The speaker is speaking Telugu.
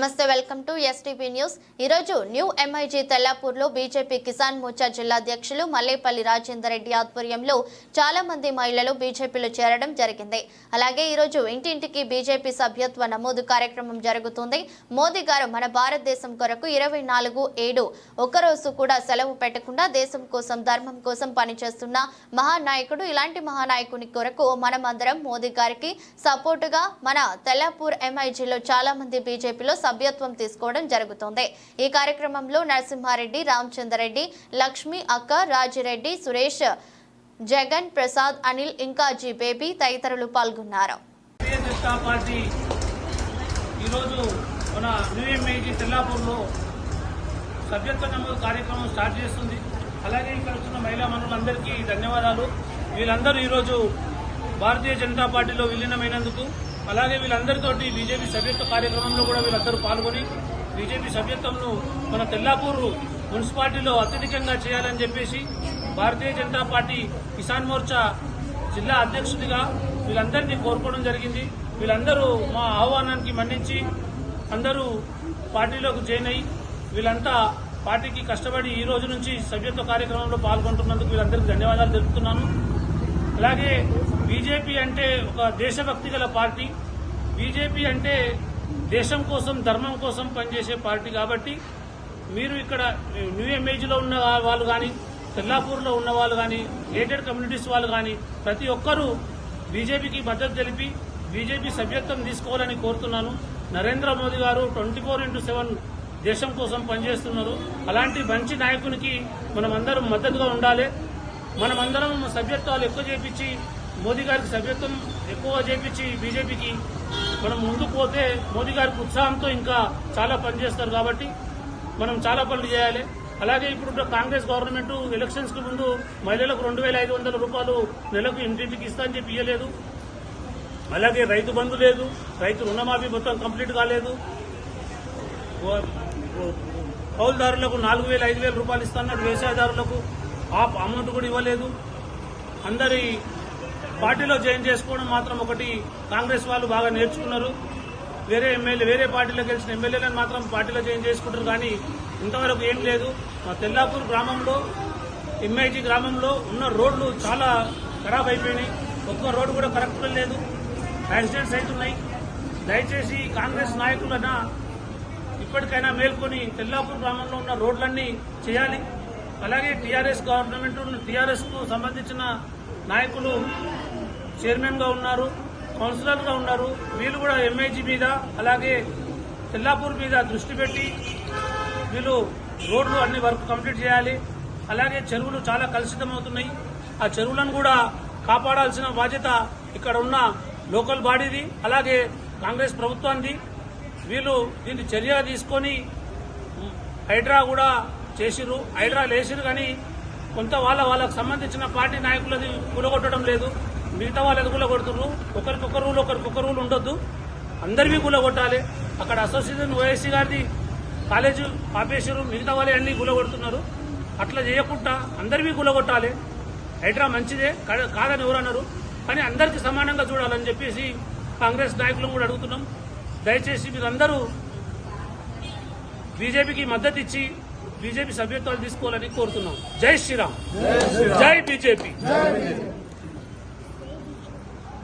నమస్తే వెల్కమ్ టు ఎస్టీపీ న్యూస్ ఈరోజు న్యూ ఎంఐజీ తెల్లాపూర్లో బీజేపీ కిసాన్ మోర్చా జిల్లా అధ్యక్షులు మల్లేపల్లి రాజేందర్ రెడ్డి ఆధ్వర్యంలో చాలా మంది మహిళలు బీజేపీలో చేరడం జరిగింది. అలాగే ఈరోజు ఇంటింటికి బీజేపీ సభ్యత్వ నమోదు కార్యక్రమం జరుగుతుంది. మోదీ గారు మన భారతదేశం కొరకు ఇరవై నాలుగు ఏడు ఒక్కరోజు కూడా సెలవు పెట్టకుండా దేశం కోసం ధర్మం కోసం పనిచేస్తున్న మహానాయకుడు ఇలాంటి మహానాయకుని కొరకు మనం అందరం మోదీ గారికి సపోర్టుగా మన తెల్లాపూర్ ఎంఐజీలో చాలా మంది బీజేపీలో సభ్యత్వం తీసుకోవడం జరుగుతోంది. ఈ కార్యక్రమంలో నరసింహారెడ్డి రామచంద్రరెడ్డి లక్ష్మి అక్క రాజిరెడ్డి సురేష్ జగన్ ప్రసాద్ అనిల్ ఇంకా జీ బేబీ తదితరులు పాల్గొన్నారు. ఈరోజు మన తెల్లాపూర్లో సభ్యత్వ నమోదు కార్యక్రమం స్టార్ట్ చేస్తుంది. అలాగే ఇక్కడ వచ్చిన మహిళా మనులందరికీ ధన్యవాదాలు. వీళ్ళందరూ ఈరోజు భారతీయ జనతా పార్టీలో విలీనమైనందుకు అలాగే వీళ్ళందరితోటి బీజేపీ సభ్యత్వ కార్యక్రమంలో కూడా వీళ్ళందరూ పాల్గొని బీజేపీ సభ్యత్వంను మన తెల్లాపూర్ మున్సిపాలిటీలో అత్యధికంగా చేయాలని చెప్పేసి భారతీయ జనతా పార్టీ కిసాన్ మోర్చా జిల్లా అధ్యక్షుడిగా వీళ్ళందరినీ కోరుకోవడం జరిగింది. వీళ్ళందరూ మా ఆహ్వానానికి మన్నించి అందరూ పార్టీలోకి జాయిన్ అయ్యి వీళ్ళంతా పార్టీకి కష్టపడి ఈ రోజు నుంచి సభ్యత్వ కార్యక్రమంలో పాల్గొంటున్నందుకు వీళ్ళందరికీ ధన్యవాదాలు తెలుపుతున్నాను. అలాగే బీజేపీ అంటే ఒక దేశభక్తి గల పార్టీ. బీజేపీ అంటే దేశం కోసం ధర్మం కోసం పనిచేసే పార్టీ కాబట్టి మీరు ఇక్కడ న్యూ ఎంఏజీలో ఉన్న వాళ్ళు కానీ తెల్లాపూర్లో ఉన్న వాళ్ళు కానీ గేటెడ్ కమ్యూనిటీస్ వాళ్ళు కానీ ప్రతి ఒక్కరూ బీజేపీకి మద్దతు తెలిపి బీజేపీ సభ్యత్వం తీసుకోవాలని కోరుతున్నాను. నరేంద్ర మోదీ గారు ట్వంటీ ఫోర్ ఇంటూ సెవెన్ దేశం కోసం పనిచేస్తున్నారు. అలాంటి మంచి నాయకునికి మనమందరం మద్దతుగా ఉండాలి. మనమందరం సభ్యత్వాలు ఎక్కువ చేపించి మోదీ గారికి సభ్యత్వం ఎక్కువ చేపించి బీజేపీకి మనం ముందుకు పోతే మోదీ గారికి ఉత్సాహంతో ఇంకా చాలా పనిచేస్తారు కాబట్టి మనం చాలా పనులు చేయాలి. అలాగే ఇప్పుడు కాంగ్రెస్ గవర్నమెంట్ ఎలక్షన్స్కి ముందు మహిళలకు రెండు వేల ఐదు వందల రూపాయలు నెలకు ఇంటింటికి ఇస్తా అని చెప్పి ఇయ్యలేదు. అలాగే రైతు బంధు లేదు రైతు రుణమాఫీ మొత్తం కంప్లీట్ కాలేదు. ఓ- కౌలుదారులకు నాలుగు వేల ఐదు వేల రూపాయలు ఇస్తున్నారు వ్యవసాయదారులకు. ఆ అమౌంట్ కూడా ఇవ్వలేదు. అందరి పార్టీలో జాయిన్ చేసుకోవడం మాత్రం ఒకటి కాంగ్రెస్ వాళ్ళు బాగా నేర్చుకున్నారు. వేరే ఎమ్మెల్యే వేరే పార్టీలో గెలిచిన ఎమ్మెల్యేలను మాత్రం పార్టీలో జాయిన్ చేసుకుంటారు కానీ ఇంతవరకు ఏం లేదు. మా తెల్లాపూర్ గ్రామంలో ఎంఐజీ గ్రామంలో ఉన్న రోడ్లు చాలా ఖరాబ్ అయిపోయినాయి. ఒక్క రోడ్డు కూడా కరెక్ట్గా లేదు. యాక్సిడెంట్స్ అవుతున్నాయి. దయచేసి కాంగ్రెస్ నాయకులైనా ఇప్పటికైనా మేల్కొని తెల్లాపూర్ గ్రామంలో ఉన్న రోడ్లన్నీ చేయాలి. అలాగే టీఆర్ఎస్ గవర్నమెంట్ టీఆర్ఎస్కు సంబంధించిన నాయకులు చైర్మన్గా ఉన్నారు కౌన్సిలర్గా ఉన్నారు. వీళ్ళు కూడా ఎంఐజీ మీద అలాగే తెల్లాపూర్ మీద దృష్టి పెట్టి వీళ్ళు రోడ్లు అన్ని వర్క్ కంప్లీట్ చేయాలి. అలాగే చెరువులు చాలా కలుషితమవుతున్నాయి ఆ చెరువులను కూడా కాపాడాల్సిన బాధ్యత ఇక్కడ ఉన్న లోకల్ బాడీది అలాగే కాంగ్రెస్ ప్రభుత్వానికి వీళ్ళు దీన్ని చర్య తీసుకొని హైడ్రా కూడా చేసిరు హైడ్రా లేచిరు కానీ కొంత వాళ్ళ వాళ్ళకు సంబంధించిన పార్టీ నాయకులది కూలగొట్టడం లేదు. మిగతా వాళ్ళది కూలగొడుతున్నారు ఒకరికొక రూలు ఒకరికొక రూల్ ఉండొద్దు. అందరివి కూలగొట్టాలి. అక్కడ అసోసియేషన్ ఓఎస్సీ గారిది కాలేజీ ఆపేసారు మిగతా వాళ్ళు అన్నీ కూలగొడుతున్నారు. అట్లా చేయకుండా అందరివి కూలగొట్టాలి. హైడ్రా మంచిదే. కా- కాదని ఎవరన్నారు కానీ అందరికీ సమానంగా చూడాలని చెప్పేసి కాంగ్రెస్ నాయకులను కూడా అడుగుతున్నాం. దయచేసి మీరందరూ బీజేపీకి మద్దతు ఇచ్చి బీజేపీ సభ్యత్వాలు తీసుకోవాలని కోరుతున్నాం. జై శ్రీరామ్. జై బీజేపీ.